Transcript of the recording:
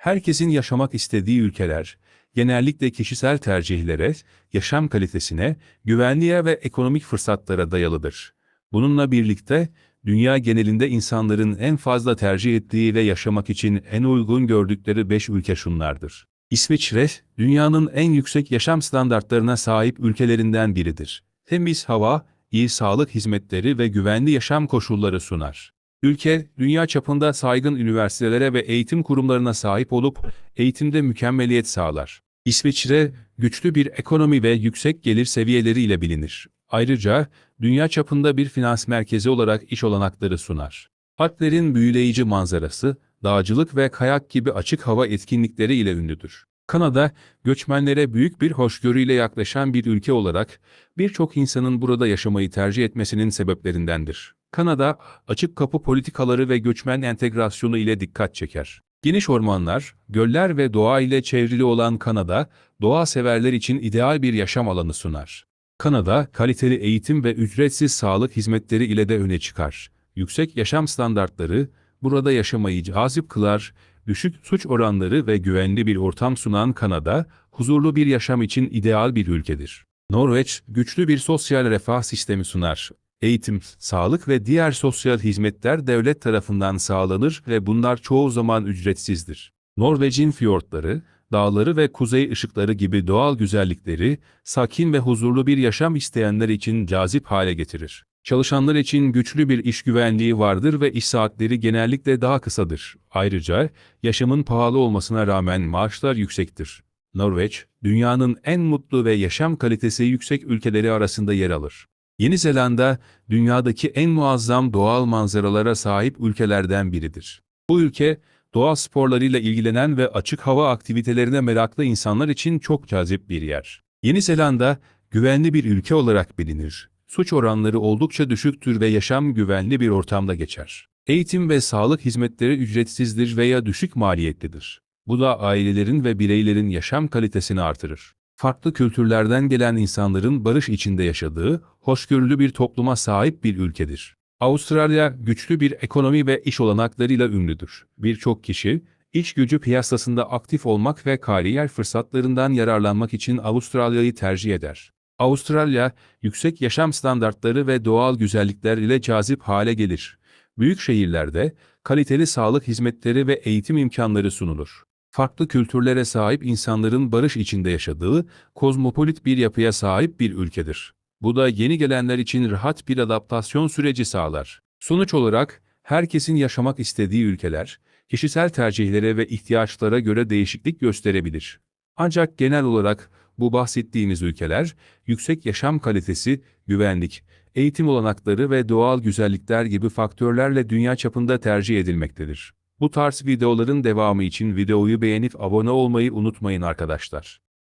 Herkesin yaşamak istediği ülkeler, genellikle kişisel tercihlere, yaşam kalitesine, güvenliğe ve ekonomik fırsatlara dayalıdır. Bununla birlikte, dünya genelinde insanların en fazla tercih ettiği ve yaşamak için en uygun gördükleri 5 ülke şunlardır. İsviçre, dünyanın en yüksek yaşam standartlarına sahip ülkelerinden biridir. Temiz hava, iyi sağlık hizmetleri ve güvenli yaşam koşulları sunar. Ülke, dünya çapında saygın üniversitelere ve eğitim kurumlarına sahip olup eğitimde mükemmeliyet sağlar. İsviçre, güçlü bir ekonomi ve yüksek gelir seviyeleriyle bilinir. Ayrıca, dünya çapında bir finans merkezi olarak iş olanakları sunar. Alplerin büyüleyici manzarası, dağcılık ve kayak gibi açık hava etkinlikleri ile ünlüdür. Kanada, göçmenlere büyük bir hoşgörüyle yaklaşan bir ülke olarak birçok insanın burada yaşamayı tercih etmesinin sebeplerindendir. Kanada, açık kapı politikaları ve göçmen entegrasyonu ile dikkat çeker. Geniş ormanlar, göller ve doğa ile çevrili olan Kanada, doğa severler için ideal bir yaşam alanı sunar. Kanada, kaliteli eğitim ve ücretsiz sağlık hizmetleri ile de öne çıkar. Yüksek yaşam standartları, burada yaşamayı cazip kılar, düşük suç oranları ve güvenli bir ortam sunan Kanada, huzurlu bir yaşam için ideal bir ülkedir. Norveç, güçlü bir sosyal refah sistemi sunar. Eğitim, sağlık ve diğer sosyal hizmetler devlet tarafından sağlanır ve bunlar çoğu zaman ücretsizdir. Norveç'in fiyortları, dağları ve kuzey ışıkları gibi doğal güzellikleri, sakin ve huzurlu bir yaşam isteyenler için cazip hale getirir. Çalışanlar için güçlü bir iş güvenliği vardır ve iş saatleri genellikle daha kısadır. Ayrıca, yaşamın pahalı olmasına rağmen maaşlar yüksektir. Norveç, dünyanın en mutlu ve yaşam kalitesi yüksek ülkeleri arasında yer alır. Yeni Zelanda, dünyadaki en muazzam doğal manzaralara sahip ülkelerden biridir. Bu ülke, doğa sporlarıyla ilgilenen ve açık hava aktivitelerine meraklı insanlar için çok cazip bir yer. Yeni Zelanda, güvenli bir ülke olarak bilinir. Suç oranları oldukça düşüktür ve yaşam güvenli bir ortamda geçer. Eğitim ve sağlık hizmetleri ücretsizdir veya düşük maliyetlidir. Bu da ailelerin ve bireylerin yaşam kalitesini artırır. Farklı kültürlerden gelen insanların barış içinde yaşadığı, hoşgörülü bir topluma sahip bir ülkedir. Avustralya, güçlü bir ekonomi ve iş olanaklarıyla ünlüdür. Birçok kişi, iş gücü piyasasında aktif olmak ve kariyer fırsatlarından yararlanmak için Avustralya'yı tercih eder. Avustralya, yüksek yaşam standartları ve doğal güzellikler ile cazip hale gelir. Büyük şehirlerde, kaliteli sağlık hizmetleri ve eğitim imkanları sunulur. Farklı kültürlere sahip insanların barış içinde yaşadığı, kozmopolit bir yapıya sahip bir ülkedir. Bu da yeni gelenler için rahat bir adaptasyon süreci sağlar. Sonuç olarak, herkesin yaşamak istediği ülkeler, kişisel tercihlere ve ihtiyaçlara göre değişiklik gösterebilir. Ancak genel olarak bu bahsettiğimiz ülkeler, yüksek yaşam kalitesi, güvenlik, eğitim olanakları ve doğal güzellikler gibi faktörlerle dünya çapında tercih edilmektedir. Bu tarz videoların devamı için videoyu beğenip abone olmayı unutmayın arkadaşlar.